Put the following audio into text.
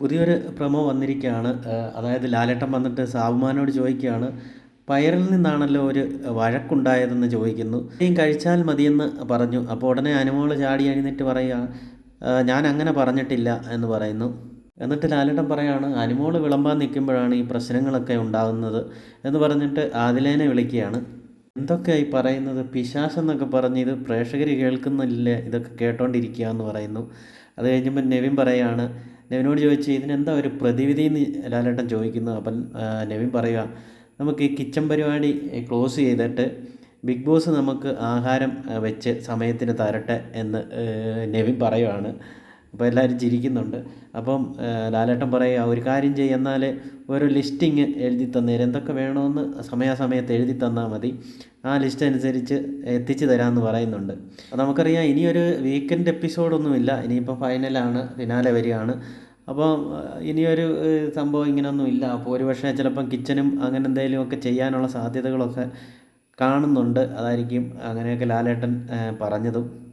പുതിയൊരു പ്രമോ വന്നിരിക്കുകയാണ്. അതായത് ലാലേട്ടൻ വന്നിട്ട് സാബുമാനോട് ചോദിക്കുകയാണ് പയറിൽ നിന്നാണല്ലോ ഒരു വഴക്കുണ്ടായതെന്ന് ചോദിക്കുന്നു. ഇനിയും കഴിച്ചാൽ മതിയെന്ന് പറഞ്ഞു. അപ്പോൾ ഉടനെ അനുമോൾ ചാടി എഴുന്നേറ്റ് പറയുക ഞാൻ അങ്ങനെ പറഞ്ഞിട്ടില്ല എന്ന് പറയുന്നു. എന്നിട്ട് ലാലേട്ടൻ പറയാണ് അനുമോൾ വിളമ്പാൻ നിൽക്കുമ്പോഴാണ് ഈ പ്രശ്നങ്ങളൊക്കെ ഉണ്ടാകുന്നത് എന്ന് പറഞ്ഞിട്ട് ആദിലേനെ വിളിക്കുകയാണ്. എന്തൊക്കെയായി പറയുന്നത്? പിശാശെന്നൊക്കെ പറഞ്ഞ് ഇത് പ്രേക്ഷകർ കേൾക്കുന്നില്ല? ഇതൊക്കെ കേട്ടോണ്ടിരിക്കുക എന്ന് പറയുന്നു. അത് കഴിഞ്ഞപ്പോൾ നെവിൻ പറയാണ് നെവിനോട് ചോദിച്ച് ഇതിനെന്താ ഒരു പ്രതിവിധി എന്ന് ലാലേട്ടൻ ചോദിക്കുന്നു. അപ്പം നവിൻ പറയുക നമുക്ക് ഈ കിച്ചൺ പരിപാടി ക്ലോസ് ചെയ്തിട്ട് ബിഗ് ബോസ് നമുക്ക് ആഹാരം വെച്ച് സമയത്തിന് തരട്ടെ എന്ന് നെവിൻ പറയുവാണ്. അപ്പോൾ എല്ലാവരും ചിരിക്കുന്നുണ്ട്. അപ്പം ലാലേട്ടൻ പറയുക ഒരു കാര്യം ചെയ്യ എന്നാൽ ഒരു ലിസ്റ്റിങ് എഴുതി തന്നേര് എന്തൊക്കെ വേണമെന്ന് സമയാസമയത്ത് എഴുതി തന്നാൽ മതി. ആ ലിസ്റ്റ് അനുസരിച്ച് എത്തിച്ചു തരാമെന്ന് പറയുന്നുണ്ട്. നമുക്കറിയാം ഇനിയൊരു വീക്കെൻഡ് എപ്പിസോഡൊന്നുമില്ല. ഇനിയിപ്പോൾ ഫൈനലാണ് ഫിനാലെ വരികയാണ്. അപ്പോൾ ഇനിയൊരു സംഭവം ഇങ്ങനെയൊന്നുമില്ല അപ്പോൾ ഒരു പക്ഷേ ചിലപ്പം കിച്ചനും അങ്ങനെ എന്തെങ്കിലുമൊക്കെ ചെയ്യാനുള്ള സാധ്യതകളൊക്കെ കാണുന്നുണ്ട്. അതായിരിക്കും അങ്ങനെയൊക്കെ ലാലേട്ടൻ പറഞ്ഞതും.